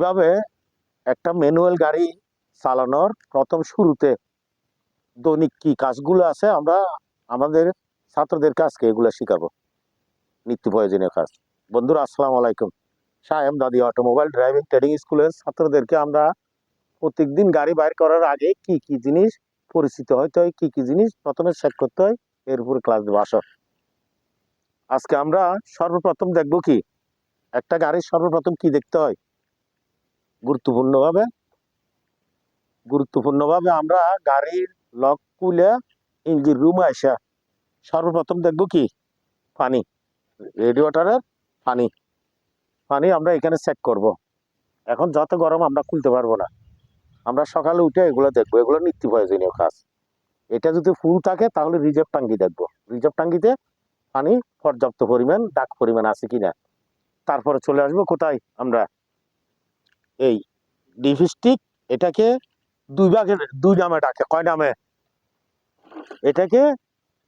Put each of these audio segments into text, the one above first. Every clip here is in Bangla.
কীভাবে একটা ম্যানুয়াল গাড়ি চালানোর প্রথম শুরুতে দৈনিক কি কাজগুলো আছে আমরা আমাদের ছাত্রদের কাজকে এগুলো শেখাবো। নিত্য প্রয়োজনীয় কাজ। বন্ধুরা, আসসালামু আলাইকুম। সাহেব দাদি অটোমোবাইল ড্রাইভিং ট্রেনিং স্কুলের ছাত্রদেরকে আমরা প্রত্যেকদিন গাড়ি বাইর করার আগে কি কি জিনিস পরিচিত হইতে হয়, কি কি জিনিস প্রথমে চেক করতে হয়, এর উপরে ক্লাস দেবো। আসো। আজকে আমরা সর্বপ্রথম দেখব কি? একটা গাড়ির সর্বপ্রথম কি দেখতে হয়? গুরুত্বপূর্ণভাবে গুরুত্বপূর্ণভাবে আমরা গাড়ির লক খুলে ইঞ্জিন রুমে আসা সর্বপ্রথম দেখব কি? পানি রেডিওটারের পানি পানি আমরা এখানে চেক করব। এখন যত গরম আমরা খুলতে পারব না। আমরা সকালে উঠে এগুলো দেখব, এগুলো নিত্য প্রয়োজনীয় কাজ। এটা যদি ফুল থাকে তাহলে রিজার্ভ টাঙ্গি দেখব। রিজার্ভ টাঙ্গিতে পানি পর্যাপ্ত পরিমাণ ডাক পরিমাণ আছে কিনা। তারপরে চলে আসব কোথায় আমরা? এই ডিফিস্টিক এটাকে দুই ভাগে, দুই নামে ডাকে। কয় নামে? এটাকে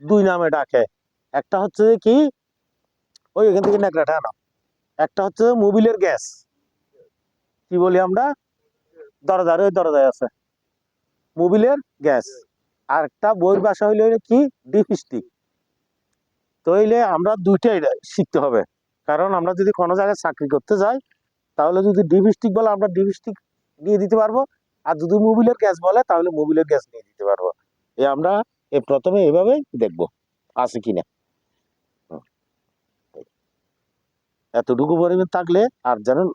দুই নামে ডাকে। একটা হচ্ছে যে কি? ওই এখান থেকে নেকড়াটা আনো একটা হচ্ছে মোবিলের গ্যাস। কি বলি আমরা? দরজার, ওই দরজায় আছে। মোবিলের গ্যাস। আর একটা বইয়ের বাসা হইলে কি? ডিফিস্টিক তো হইলে আমরা দুইটাই শিখতে হবে। কারণ আমরা যদি কোনো জায়গায় চাকরি করতে যাই তাহলে যদি ডিভিস্টিক বলে আমরা ডিভিস্টিক নিয়ে দিতে পারব। আর যদি মোবিলের গ্যাস বলে, তাহলে মোবিলের গ্যাস নিয়ে দিতে পারব। এ আমরা এ প্রথমে এভাবে দেখব, আছে কিনা হুম। এতটুকু পরিমাণ থাকলে আর জানেন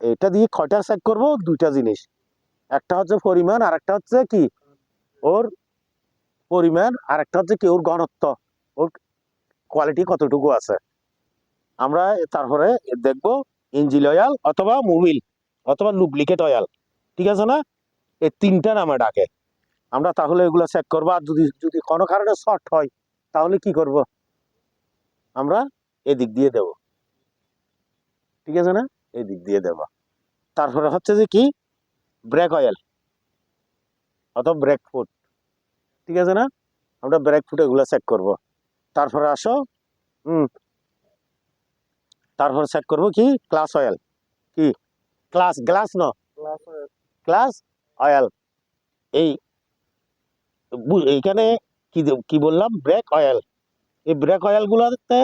এটা দিয়ে কয়টা চেক করব? দুইটা জিনিস। একটা হচ্ছে পরিমাণ আর একটা হচ্ছে কি? ওর পরিমাণ আর একটা হচ্ছে কি? ওর ঘনত্ব, ওর কোয়ালিটি কতটুকু আছে। আমরা তারপরে দেখব ইঞ্জিন অয়েল অথবা মোবিল অথবা লুব্লিকেট অয়েল। ঠিক আছে না? এই তিনটা নামে ডাকে। আমরা তাহলে এগুলো চেক করব। আর যদি যদি কোনো কারণে শর্ট হয়, তাহলে কি করব? আমরা এদিক দিয়ে দেব। ঠিক আছে না? এদিক দিয়ে দেব। তারপরে হচ্ছে যে কি? ব্রেক অয়েল অথবা ব্রেক ফুট ঠিক আছে না? আমরা ব্রেক ফুট এগুলো চেক করব। তারপরে আসো। হুম। তারপর চেক করব কি? ক্লাস অয়েল কি? ক্লাস গ্লাস ন? ক্লাস অয়েল এই এইখানে কি কি বললাম? ব্রেক অয়েল এই ব্রেক অয়েলগুলোতে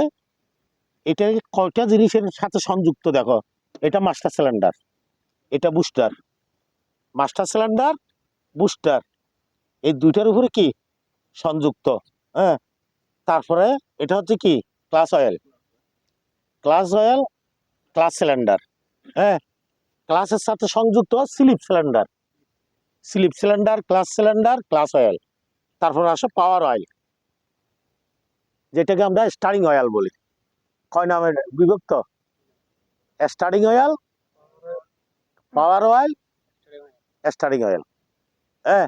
এটা কয়টা জিনিসের সাথে সংযুক্ত দেখো? এটা মাস্টার সিলিন্ডার এটা বুস্টার মাস্টার সিলিন্ডার বুস্টার এই দুইটার উপরে কি? সংযুক্ত। হ্যাঁ? তারপরে এটা হচ্ছে কি? Clutch oil clutch oil clutch cylinder. হ্যাঁ ক্লাসের সাথে সংযুক্ত slave cylinder. Slave cylinder, clutch cylinder, clutch oil তারপর আসে পাওয়ার অয়েল যেটাকে আমরা স্টারিং অয়েল বলি। কয় নামের বিভক্ত? Steering oil power oil steering oil হ্যাঁ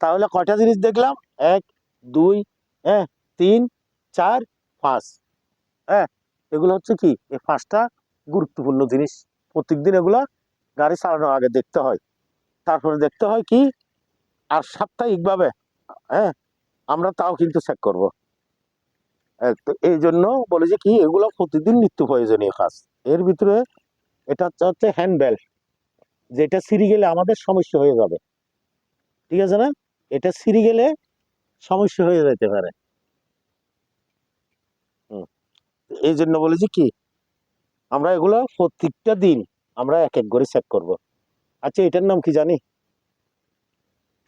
তাহলে কয়টা জিনিস দেখলাম? এক, দুই হ্যাঁ তিন, চার, পাঁচ। হ্যাঁ এগুলো হচ্ছে কি? এই পাঁচটা গুরুত্বপূর্ণ জিনিস। প্রত্যেকদিন এগুলো গাড়ি চালানোর আগে দেখতে হয়। তারপরে দেখতে হয় কি? আর সাপ্তাহিকভাবে হ্যাঁ আমরা তাও কিন্তু চেক করব। তো এই জন্য বলে যে কি? এগুলো প্রতিদিন নিত্য প্রয়োজনীয় কাজ। এর ভিতরে এটা হচ্ছে হচ্ছে হ্যান্ড বেল্ট যেটা সিঁড়ি গেলে আমাদের সমস্যা হয়ে যাবে। ঠিক আছে না? এটা সিঁড়ি গেলে সমস্যা হয়ে যেতে পারে হুম। এই জন্য বলেছি কি আমরা এগুলো প্রত্যেকটা দিন আমরা এক এক করে চেক করব। আচ্ছা এটার নাম কি জানি?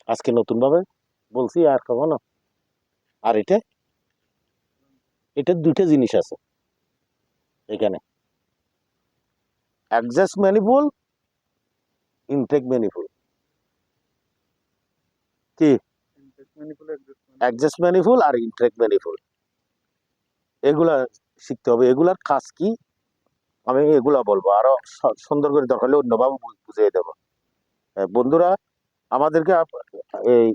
আজকে নতুন ভাবে বলছি আর কখনো আর এটা? এটার দুইটা জিনিস আছে এখানে। Exhaust manifold intake manifold. কি? অ্যাডজাস্ট ম্যানিফুল আর ইনটেক ম্যানিফুল। এগুলা শিখতে হবে। এগুলার কাজ কি? আমি এগুলা বলব। আরও সুন্দর করে দরকার হলে অন্যভাবে বুঝিয়ে দেবো। বন্ধুরা, আমাদেরকে এই,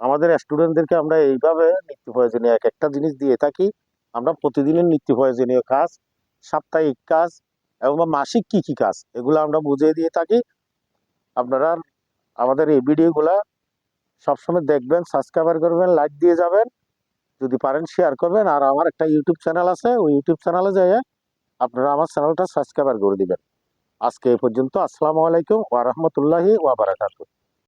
আমাদের স্টুডেন্টদেরকে আমরা এইভাবে নিত্য প্রয়োজনীয় এক একটা জিনিস দিয়ে থাকি। আমরা প্রতিদিনের নিত্য প্রয়োজনীয় কাজ, সাপ্তাহিক কাজ এবং মাসিক কি কি কাজ, এগুলো আমরা বুঝিয়ে দিয়ে থাকি। আপনারা আমাদের এই ভিডিওগুলা সবসময় দেখবেন, সাবস্ক্রাইবার করবেন, লাইক দিয়ে যাবেন। যদি পারেন শেয়ার করবেন। আর আমার একটা ইউটিউব চ্যানেল আছে, ওই ইউটিউব চ্যানেলে যাই আপনারা আমার চ্যানেলটা সাবস্ক্রাইবার করে দিবেন। আজকে এই পর্যন্ত, আসসালামু আলাইকুম ওয়া বারাকাতুহু।